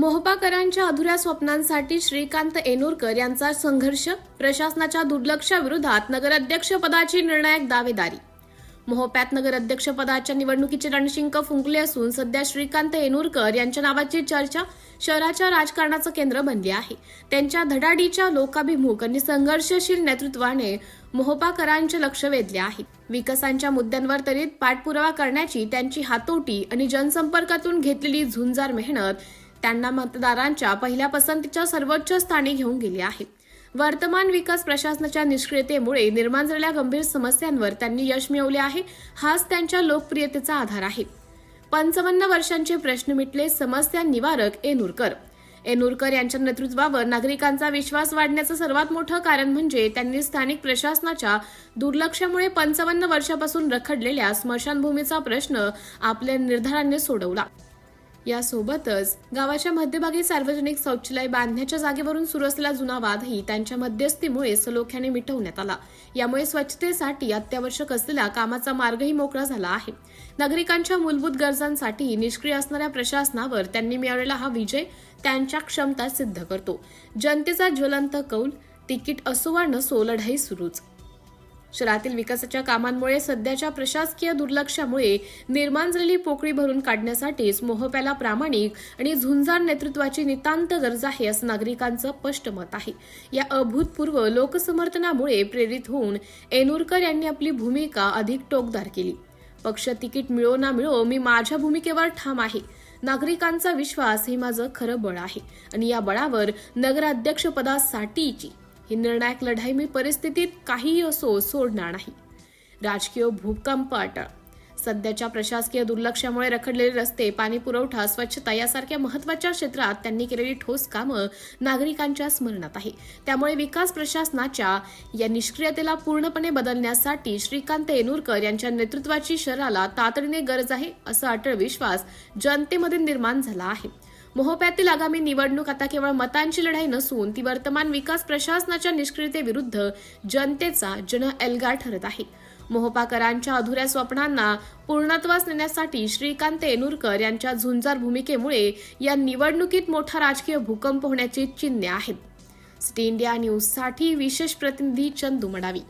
मोहपाकरांच्या अधुऱ्या स्वप्नांसाठी श्रीकांत एनोरकर यांचा संघर्ष प्रशासनाच्या दुर्लक्षाविरोधात नगराध्यक्षपदाची निर्णायक दावेदारी. मोहप्यात नगराध्यक्षपदाच्या निवडणुकीचे रणशिंक फुंकले असून सध्या श्रीकांत एनोरकर यांच्या नावाची चर्चा शहराच्या राजकारणाचं केंद्र बनली आहे. त्यांच्या धडाडीच्या लोकाभिमुख आणि संघर्षशील नेतृत्वाने मोहपाकरांचे लक्ष वेधले आहे. विकासांच्या मुद्द्यांवर त्वरित पाठपुरावा करण्याची त्यांची हातोटी आणि जनसंपर्कातून घेतलेली झुंजार मेहनत त्यांना मतदारांच्या पहिल्या पसंतीच्या सर्वोच्च स्थानी घेऊन गेली आहे. वर्तमान विकास प्रशासनाच्या निष्क्रियतेमुळे निर्माण झालेल्या गंभीर समस्यांवर त्यांनी यश मिळवले आहे हाच त्यांच्या लोकप्रियतेचा आधार आहे. पंचावन्न वर्षांचे प्रश्न मिटले समस्या निवारक एनुरकर. एनुरकर यांच्या नेतृत्वावर नागरिकांचा विश्वास वाढण्याचं सर्वात मोठं कारण म्हणजे त्यांनी स्थानिक प्रशासनाच्या दुर्लक्षामुळे पंचावन्न वर्षापासून रखडलेल्या स्मशानभूमीचा प्रश्न आपल्या निर्धाराने सोडवला. यासोबतच गावाच्या मध्यभागी सार्वजनिक शौचालय बांधण्याच्या जागेवरून सुरू असलेला जुना वादही त्यांच्या मध्यस्थीमुळे सलोख्याने मिटवण्यात आला. यामुळे स्वच्छतेसाठी अत्यावश्यक असलेला कामाचा मार्गही मोकळा झाला आहे. नागरिकांच्या मूलभूत गरजांसाठी निष्क्रिय असणाऱ्या प्रशासनावर त्यांनी मिळवलेला हा विजय त्यांच्या क्षमता सिद्ध करतो. जनतेचा ज्वलंत कौल तिकीट असो वा नसो लढाई सुरूच. शहरातील विकासाच्या कामांमुळे सध्याच्या प्रशासकीय दुर्लक्षामुळे निर्माण झालेली पोकळी भरून काढण्यासाठीच मोहप्याला प्रामाणिक आणि झुंजार नेतृत्वाची नितांत गरज आहे असं नागरिकांचं स्पष्ट मत आहे. या अभूतपूर्व लोकसमर्थनामुळे प्रेरित होऊन एनुरकर यांनी आपली भूमिका अधिक टोकदार केली. पक्ष तिकीट मिळो ना मिळो मी माझ्या भूमिकेवर ठाम आहे. नागरिकांचा विश्वास हे माझं खरं बळ आहे. आणि या बळावर नगराध्यक्षपदासाठीची ही निर्णायक लढाई मी परिस्थितीत काहीही असो सोडणार नाही. राजकीय भूकंप अटळ. सध्याच्या प्रशासकीय दुर्लक्षामुळे रखडलेले रस्ते पाणी पुरवठा स्वच्छता यासारख्या महत्त्वाच्या क्षेत्रात त्यांनी केलेली ठोस कामं नागरिकांच्या स्मरणात आहे. त्यामुळे विकास प्रशासनाच्या या निष्क्रियतेला पूर्णपणे बदलण्यासाठी श्रीकांत येनूरकर यांच्या नेतृत्वाची शहराला तातडीने गरज आहे असा अटळ विश्वास जनतेमध्ये निर्माण झाला आहे. मोहोप्यातील आगामी निवडणूक आता केवळ मतांची लढाई नसून ती वर्तमान विकास प्रशासनाच्या निष्क्रियतेविरुद्ध जनतेचा जन एल्गार ठरत आहे. मोहोपाकरांच्या अधुऱ्या स्वप्नांना पूर्णत्वास नेण्यासाठी श्रीकांत येनुरकर यांच्या झुंजार भूमिकेमुळे या निवडणुकीत मोठा राजकीय भूकंप होण्याची चिन्हे आहेत. सिटी इंडिया न्यूजसाठी विशेष प्रतिनिधी चंदू मडावी.